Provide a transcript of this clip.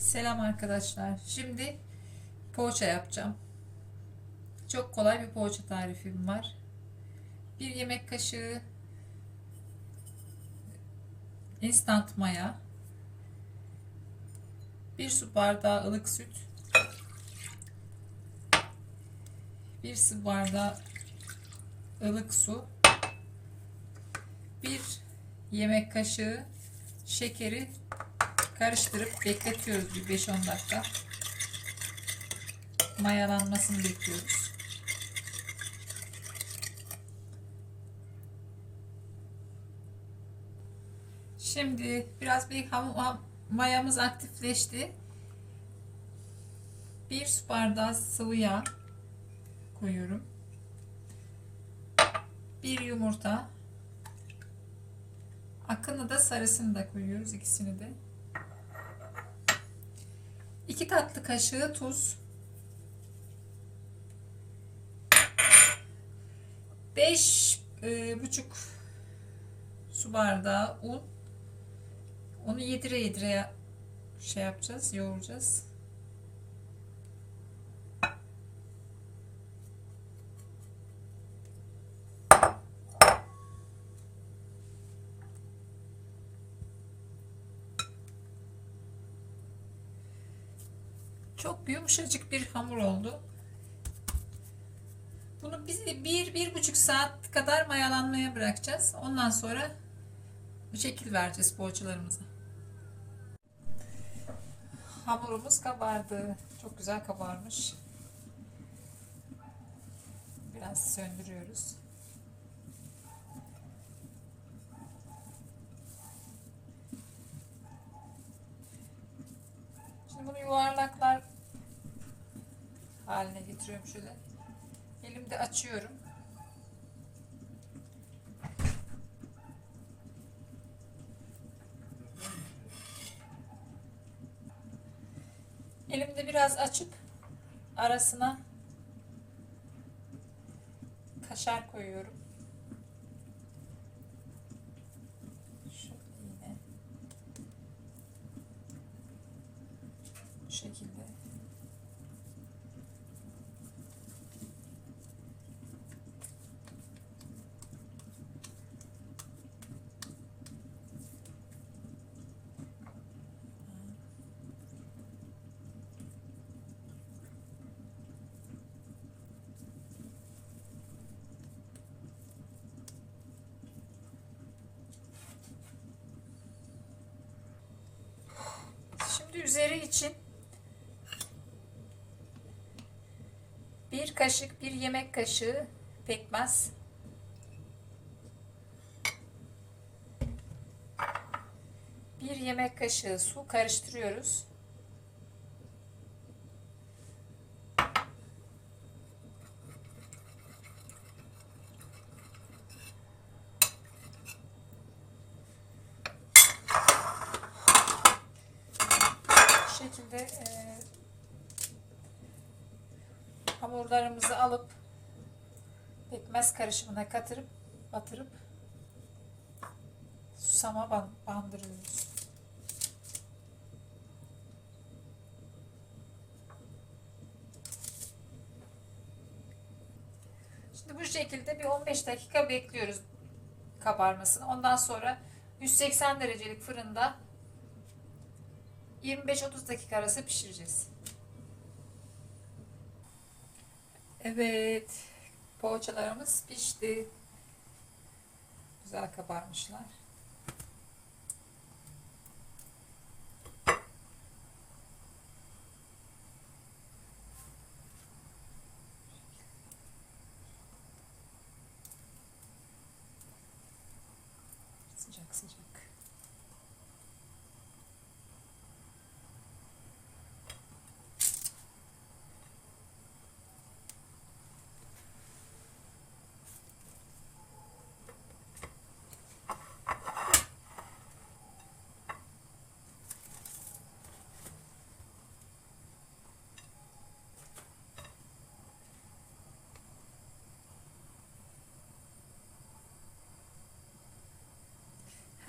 Selam arkadaşlar. Şimdi poğaça yapacağım. Çok kolay bir poğaça tarifim var. Bir yemek kaşığı instant maya, bir su bardağı ılık süt, bir su bardağı ılık su, bir yemek kaşığı şekeri karıştırıp bekletiyoruz bir 5-10 dakika. Mayalanmasını bekliyoruz. Şimdi biraz bir mayamız aktifleşti. Bir su bardağı sıvı yağ koyuyorum. Bir yumurta. Akını da sarısını da koyuyoruz ikisini de. 2 tatlı kaşığı tuz. 5 e, buçuk su bardağı un. Onu yedire yedire şey yapacağız, yoğuracağız. Çok yumuşacık bir hamur oldu. Bunu biz bir, bir buçuk saat kadar mayalanmaya bırakacağız. Ondan sonra bu şekil vereceğiz poğaçalarımıza. Hamurumuz kabardı. Çok güzel kabarmış. Biraz söndürüyoruz. Şimdi bunu yuvarlaklar haline getiriyorum şöyle. Elimde açıyorum. Elimde biraz açıp arasına kaşar koyuyorum. Şöyle yine bu şekilde. Şimdi üzeri için bir kaşık, bir yemek kaşığı pekmez. Bir yemek kaşığı su karıştırıyoruz. Bu şekilde e, hamurlarımızı alıp pekmez karışımına katırıp batırıp susama ban- bandırıyoruz. Şimdi bu şekilde bir 15 dakika bekliyoruz kabarmasını. Ondan sonra 180 derecelik fırında 25-30 dakika arası pişireceğiz. Evet, poğaçalarımız pişti. Güzel kabarmışlar. Sıcak sıcak.